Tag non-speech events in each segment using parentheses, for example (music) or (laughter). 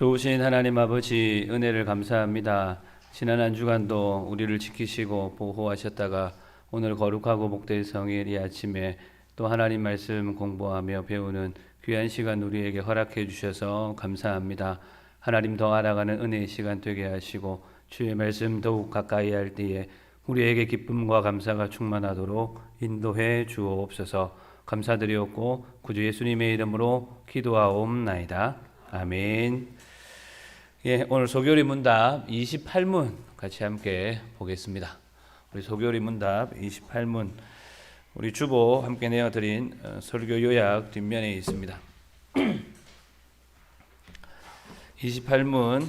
좋으신 하나님 아버지 은혜를 감사합니다. 지난 한 주간도 우리를 지키시고 보호하셨다가 오늘 거룩하고 복된 성일 이 아침에 또 하나님 말씀 공부하며 배우는 귀한 시간 우리에게 허락해 주셔서 감사합니다. 하나님 더 알아가는 은혜의 시간 되게 하시고 주의 말씀 더욱 가까이 할 때에 우리에게 기쁨과 감사가 충만하도록 인도해 주옵소서. 감사드리옵고 구주 예수님의 이름으로 기도하옵나이다. 아멘. 예, 오늘 소교리 문답 28문 같이 함께 보겠습니다. 우리 소교리 문답 28문 우리 주보 함께 내어드린 어, 설교 요약 뒷면에 있습니다. (clears throat) 28문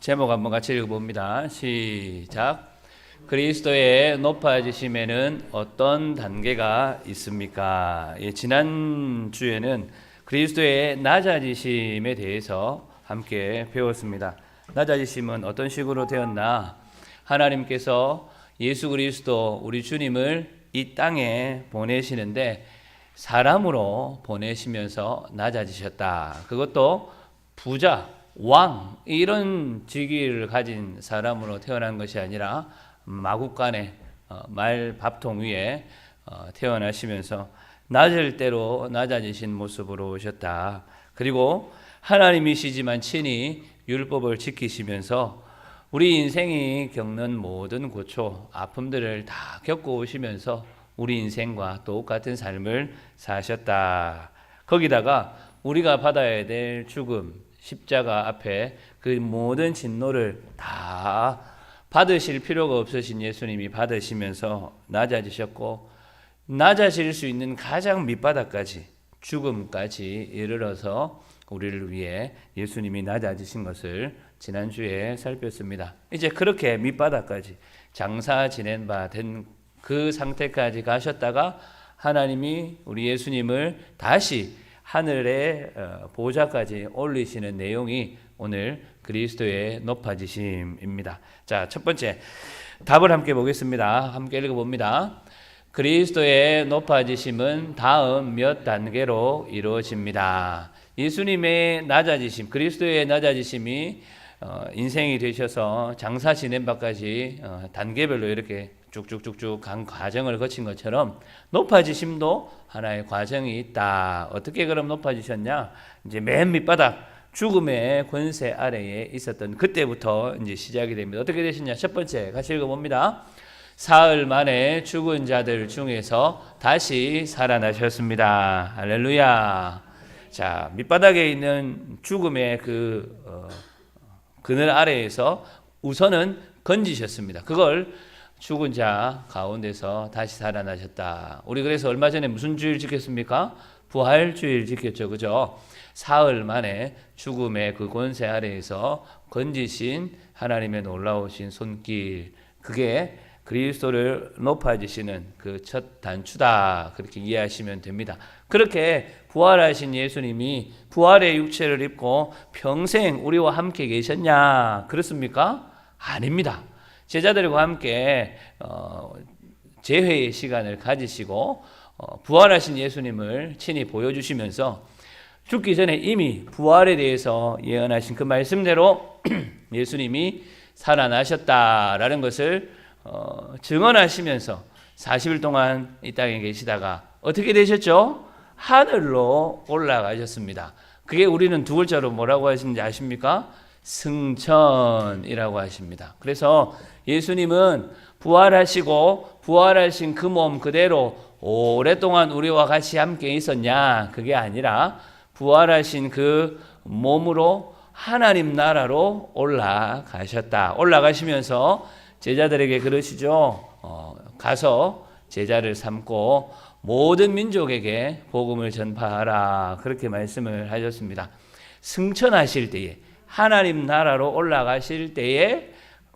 제목 한번 같이 읽어봅니다. 시작. 그리스도의 높아지심에는 어떤 단계가 있습니까? 예, 지난 주에는 그리스도의 낮아지심에 대해서 함께 배웠습니다. 낮아지심은 어떤 식으로 되었나? 하나님께서 예수 그리스도 우리 주님을 이 땅에 보내시는데 사람으로 보내시면서 낮아지셨다. 그것도 부자, 왕 이런 직위를 가진 사람으로 태어난 것이 아니라 마국간에 어, 말 밥통 위에 어, 태어나시면서 낮을 대로 낮아지신 모습으로 오셨다. 그리고 하나님이시지만 친히 율법을 지키시면서 우리 인생이 겪는 모든 고초, 아픔들을 다 겪고 오시면서 우리 인생과 똑같은 삶을 사셨다. 거기다가 우리가 받아야 될 죽음, 십자가 앞에 그 모든 진노를 다 받으실 필요가 없으신 예수님이 받으시면서 낮아지셨고 낮아질 수 있는 가장 밑바닥까지 죽음까지 이르러서 우리를 위해 예수님이 낮아지신 것을 지난주에 살폈습니다. 이제 그렇게 밑바닥까지 장사 지낸 바 된 그 상태까지 가셨다가 하나님이 우리 예수님을 다시 하늘의 어, 보좌까지 올리시는 내용이 오늘 그리스도의 높아지심입니다. 자, 첫 번째 답을 함께 보겠습니다. 함께 읽어봅니다. 그리스도의 높아지심은 다음 몇 단계로 이루어집니다. 예수님의 낮아지심, 그리스도의 낮아지심이 어, 인생이 되셔서 장사 지낸 바까지 어, 단계별로 이렇게 쭉쭉쭉쭉 간 과정을 거친 것처럼 높아지심도 하나의 과정이 있다. 어떻게 그럼 높아지셨냐? 이제 맨 밑바닥 죽음의 권세 아래에 있었던 그때부터 이제 시작이 됩니다. 어떻게 되셨냐? 첫 번째 같이 읽어봅니다. 사흘 만에 죽은 자들 중에서 다시 살아나셨습니다. 할렐루야. 자, 밑바닥에 있는 죽음의 그 어, 그늘 아래에서 우선은 건지셨습니다. 그걸 죽은 자 가운데서 다시 살아나셨다. 우리 그래서 얼마 전에 무슨 주일 지켰습니까? 부활주일 지켰죠. 그죠? 사흘 만에 죽음의 그 권세 아래에서 건지신 하나님의 놀라우신 손길. 그게 그리스도를 높아지시는 그 첫 단추다. 그렇게 이해하시면 됩니다. 그렇게 부활하신 예수님이 부활의 육체를 입고 평생 우리와 함께 계셨냐? 그렇습니까? 아닙니다. 제자들과 함께 어, 재회의 시간을 가지시고 어, 부활하신 예수님을 친히 보여주시면서 죽기 전에 이미 부활에 대해서 예언하신 그 말씀대로 (clears throat) 예수님이 살아나셨다라는 것을 어, 증언하시면서 40일 동안 이 땅에 계시다가 어떻게 되셨죠? 하늘로 올라가셨습니다. 그게 우리는 두 글자로 뭐라고 하시는지 아십니까? 승천이라고 하십니다. 그래서 예수님은 부활하시고 부활하신 그 몸 그대로 오랫동안 우리와 같이 함께 있었냐? 그게 아니라 부활하신 그 몸으로 하나님 나라로 올라가셨다. 올라가시면서 제자들에게 그러시죠. 어, 가서 제자를 삼고 모든 민족에게 복음을 전파하라. 그렇게 말씀을 하셨습니다. 승천하실 때에 하나님 나라로 올라가실 때에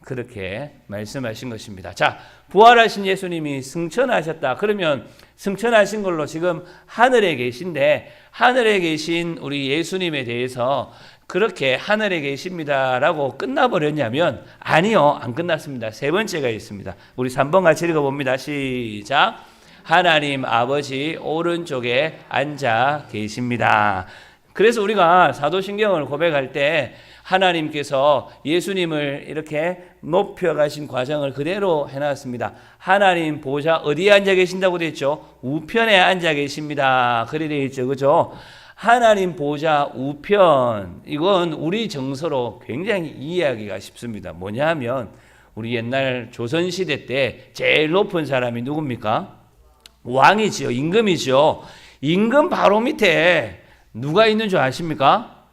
그렇게 말씀하신 것입니다. 자, 부활하신 예수님이 승천하셨다. 그러면 승천하신 걸로 지금 하늘에 계신데 하늘에 계신 우리 예수님에 대해서 그렇게 하늘에 계십니다라고 끝나버렸냐면 아니요, 안 끝났습니다. 세 번째가 있습니다. 우리 3번 같이 읽어봅니다. 시작. 하나님 아버지 오른쪽에 앉아 계십니다. 그래서 우리가 사도신경을 고백할 때 하나님께서 예수님을 이렇게 높여가신 과정을 그대로 해놨습니다. 하나님 보좌 어디에 앉아 계신다고 되어 있죠? 우편에 앉아 계십니다. 그래 되어 있죠. 그죠? 하나님 보좌 우편 이건 우리 정서로 굉장히 이해하기가 쉽습니다. 뭐냐 하면 우리 옛날 조선 시대 때 제일 높은 사람이 누굽니까? 왕이지요. 임금이죠. 임금 바로 밑에 누가 있는 줄 아십니까?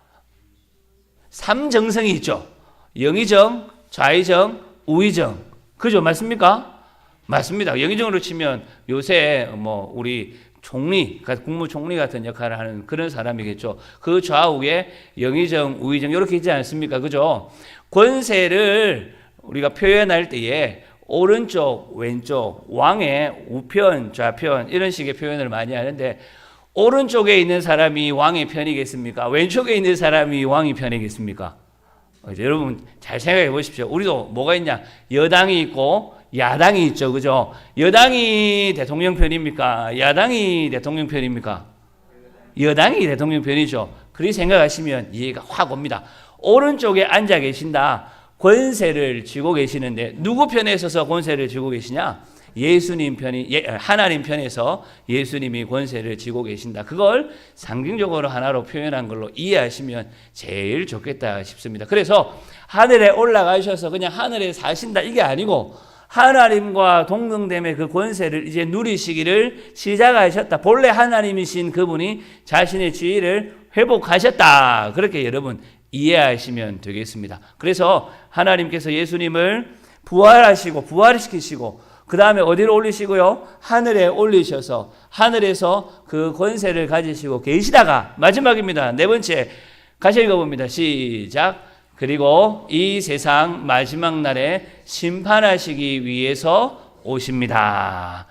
삼정성이 있죠. 영의정, 좌의정, 우의정. 그죠? 맞습니까? 맞습니다. 영의정으로 치면 요새 뭐 우리 총리, 국무총리 같은 역할을 하는 그런 사람이겠죠. 그 좌우에 영의정, 우의정 이렇게 있지 않습니까? 그죠? 권세를 우리가 표현할 때에 오른쪽, 왼쪽, 왕의 우편, 좌편 이런 식의 표현을 많이 하는데 오른쪽에 있는 사람이 왕의 편이겠습니까? 왼쪽에 있는 사람이 왕의 편이겠습니까? 어, 여러분 잘 생각해 보십시오. 우리도 뭐가 있냐? 여당이 있고 야당이 있죠. 그죠? 여당이 대통령 편입니까? 야당이 대통령 편입니까? 여당이 대통령 편이죠. 그렇게 생각하시면 이해가 확 옵니다. 오른쪽에 앉아 계신다. 권세를 쥐고 계시는데 누구 편에 서서 권세를 쥐고 계시냐? 예수님 편이 예, 하나님 편에서 예수님이 권세를 쥐고 계신다. 그걸 상징적으로 하나로 표현한 걸로 이해하시면 제일 좋겠다 싶습니다. 그래서 하늘에 올라가셔서 그냥 하늘에 사신다 이게 아니고 하나님과 동등됨의 그 권세를 이제 누리시기를 시작하셨다. 본래 하나님이신 그분이 자신의 지위를 회복하셨다. 그렇게 여러분 이해하시면 되겠습니다. 그래서 하나님께서 예수님을 부활하시고 부활시키시고 그 다음에 어디로 올리시고요? 하늘에 올리셔서 하늘에서 그 권세를 가지시고 계시다가 마지막입니다. 네 번째 같이 읽어봅니다. 시작. 그리고 이 세상 마지막 날에 심판하시기 위해서 오십니다.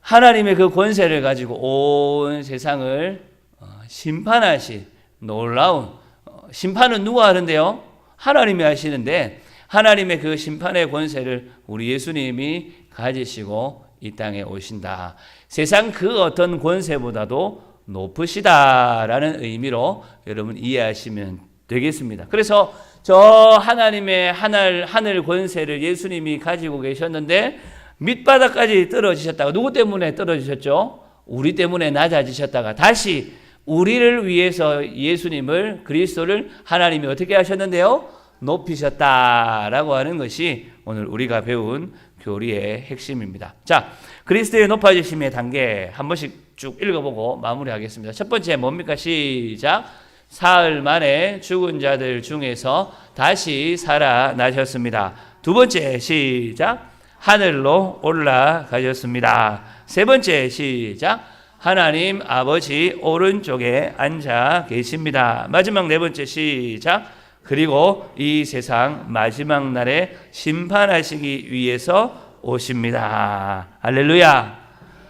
하나님의 그 권세를 가지고 온 세상을 어, 심판하시 놀라운 어, 심판은 누가 하는데요? 하나님이 하시는데 하나님의 그 심판의 권세를 우리 예수님이 가지시고 이 땅에 오신다. 세상 그 어떤 권세보다도 높으시다라는 의미로 여러분 이해하시면 되겠습니다. 그래서 저 하나님의 하늘, 하늘 권세를 예수님이 가지고 계셨는데 밑바닥까지 떨어지셨다가 누구 때문에 떨어지셨죠? 우리 때문에 낮아지셨다가 다시 우리를 위해서 예수님을 그리스도를 하나님이 어떻게 하셨는데요? 높이셨다라고 하는 것이 오늘 우리가 배운 교리의 핵심입니다. 자, 그리스도의 높아지심의 단계 한 번씩 쭉 읽어보고 마무리하겠습니다. 첫 번째 뭡니까? 시작. 사흘 만에 죽은 자들 중에서 다시 살아나셨습니다. 두 번째 시작. 하늘로 올라가셨습니다. 세 번째 시작. 하나님 아버지 오른쪽에 앉아 계십니다. 마지막 네 번째 시작. 그리고 이 세상 마지막 날에 심판하시기 위해서 오십니다. 할렐루야.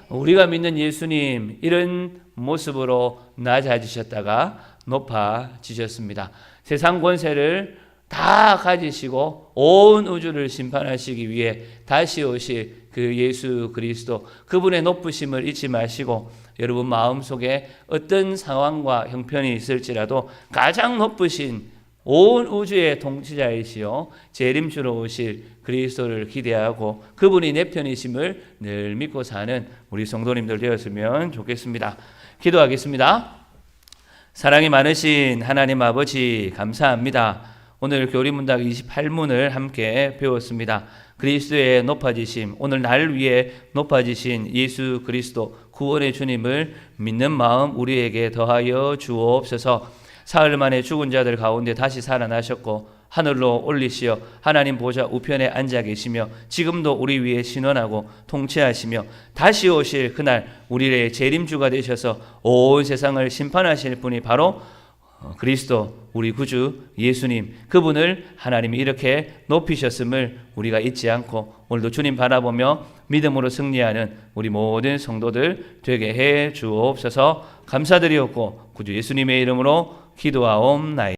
우리가 믿는 예수님 이런 모습으로 낮아지셨다가 높아지셨습니다. 세상 권세를 다 가지시고 온 우주를 심판하시기 위해 다시 오실 그 예수 그리스도 그분의 높으심을 잊지 마시고 여러분 마음속에 어떤 상황과 형편이 있을지라도 가장 높으신 온 우주의 통치자이시요 재림주로 오실 그리스도를 기대하고 그분이 내 편이심을 늘 믿고 사는 우리 성도님들 되었으면 좋겠습니다. 기도하겠습니다. 사랑이 많으신 하나님 아버지 감사합니다. 오늘 교리문답 28문을 함께 배웠습니다. 그리스도의 높아지심, 오늘 날 위해 높아지신 예수 그리스도 구원의 주님을 믿는 마음 우리에게 더하여 주옵소서. 사흘 만에 죽은 자들 가운데 다시 살아나셨고 하늘로 올리시어 하나님 보좌 우편에 앉아 계시며 지금도 우리 위에 신원하고 통치하시며 다시 오실 그날 우리의 재림주가 되셔서 온 세상을 심판하실 분이 바로 어, 그리스도 우리 구주 예수님. 그분을 하나님이 이렇게 높이셨음을 우리가 잊지 않고 오늘도 주님 바라보며 믿음으로 승리하는 우리 모든 성도들 되게 해 주옵소서. 감사드리옵고 구주 예수님의 이름으로 기도하옵나이다.